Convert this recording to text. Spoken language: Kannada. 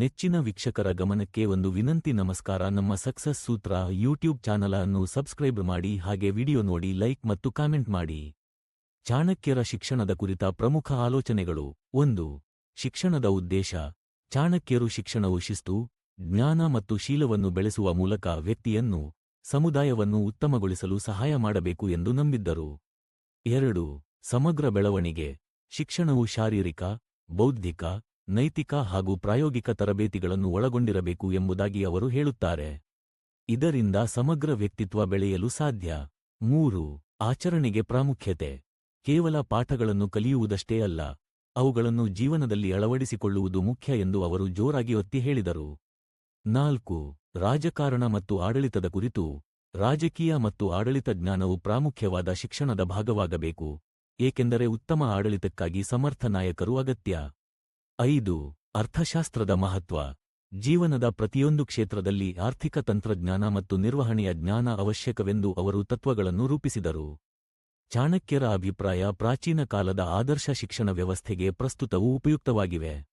ನೆಚ್ಚಿನ ವೀಕ್ಷಕರ ಗಮನಕ್ಕೆ ಒಂದು ವಿನಂತಿ ನಮಸ್ಕಾರ. ನಮ್ಮ ಸಕ್ಸಸ್ ಸೂತ್ರ ಯೂಟ್ಯೂಬ್ ಚಾನಲ್ ಅನ್ನು ಸಬ್ಸ್ಕ್ರೈಬ್ ಮಾಡಿ, ಹಾಗೆ ವಿಡಿಯೋ ನೋಡಿ, ಲೈಕ್ ಮತ್ತು ಕಾಮೆಂಟ್ ಮಾಡಿ. ಚಾಣಕ್ಯರ ಶಿಕ್ಷಣದ ಕುರಿತ ಪ್ರಮುಖ ಆಲೋಚನೆಗಳು. ಒಂದು, ಶಿಕ್ಷಣದ ಉದ್ದೇಶ. ಚಾಣಕ್ಯರು ಶಿಕ್ಷಣವು ಶಿಸ್ತು, ಜ್ಞಾನ ಮತ್ತು ಶೀಲವನ್ನು ಬೆಳೆಸುವ ಮೂಲಕ ವ್ಯಕ್ತಿಯನ್ನು, ಸಮುದಾಯವನ್ನು ಉತ್ತಮಗೊಳಿಸಲು ಸಹಾಯ ಮಾಡಬೇಕು ಎಂದು ನಂಬಿದ್ದರು. ಎರಡು, ಸಮಗ್ರ ಬೆಳವಣಿಗೆ. ಶಿಕ್ಷಣವು ಶಾರೀರಿಕ, ಬೌದ್ಧಿಕ ನೈತಿಕ ಹಾಗೂ ಪ್ರಾಯೋಗಿಕ ತರಬೇತಿಗಳನ್ನು ಒಳಗೊಂಡಿರಬೇಕು ಎಂಬುದಾಗಿ ಅವರು ಹೇಳುತ್ತಾರೆ. ಇದರಿಂದ ಸಮಗ್ರ ವ್ಯಕ್ತಿತ್ವ ಬೆಳೆಯಲು ಸಾಧ್ಯ. ಮೂರು, ಆಚರಣೆಗೆ ಪ್ರಾಮುಖ್ಯತೆ. ಕೇವಲ ಪಾಠಗಳನ್ನು ಕಲಿಯುವುದಷ್ಟೇ ಅಲ್ಲ, ಅವುಗಳನ್ನು ಜೀವನದಲ್ಲಿ ಅಳವಡಿಸಿಕೊಳ್ಳುವುದು ಮುಖ್ಯ ಎಂದು ಅವರು ಜೋರಾಗಿ ಒತ್ತಿ ಹೇಳಿದರು. ನಾಲ್ಕು, ರಾಜಕಾರಣ ಮತ್ತು ಆಡಳಿತದ ಕುರಿತು. ರಾಜಕೀಯ ಮತ್ತು ಆಡಳಿತ ಜ್ಞಾನವು ಪ್ರಾಮುಖ್ಯವಾದ ಶಿಕ್ಷಣದ ಭಾಗವಾಗಬೇಕು, ಏಕೆಂದರೆ ಉತ್ತಮ ಆಡಳಿತಕ್ಕಾಗಿ ಸಮರ್ಥ ನಾಯಕರು ಅಗತ್ಯ. ಐದು, ಅರ್ಥಶಾಸ್ತ್ರದ ಮಹತ್ವ. ಜೀವನದ ಪ್ರತಿಯೊಂದು ಕ್ಷೇತ್ರದಲ್ಲಿ ಆರ್ಥಿಕ ತಂತ್ರಜ್ಞಾನ ಮತ್ತು ನಿರ್ವಹಣೆಯ ಜ್ಞಾನ ಅವಶ್ಯಕವೆಂದು ಅವರು ತತ್ವಗಳನ್ನು ರೂಪಿಸಿದರು. ಚಾಣಕ್ಯರ ಅಭಿಪ್ರಾಯ ಪ್ರಾಚೀನ ಕಾಲದ ಆದರ್ಶ ಶಿಕ್ಷಣ ವ್ಯವಸ್ಥೆಗೆ ಪ್ರಸ್ತುತವೂ ಉಪಯುಕ್ತವಾಗಿವೆ.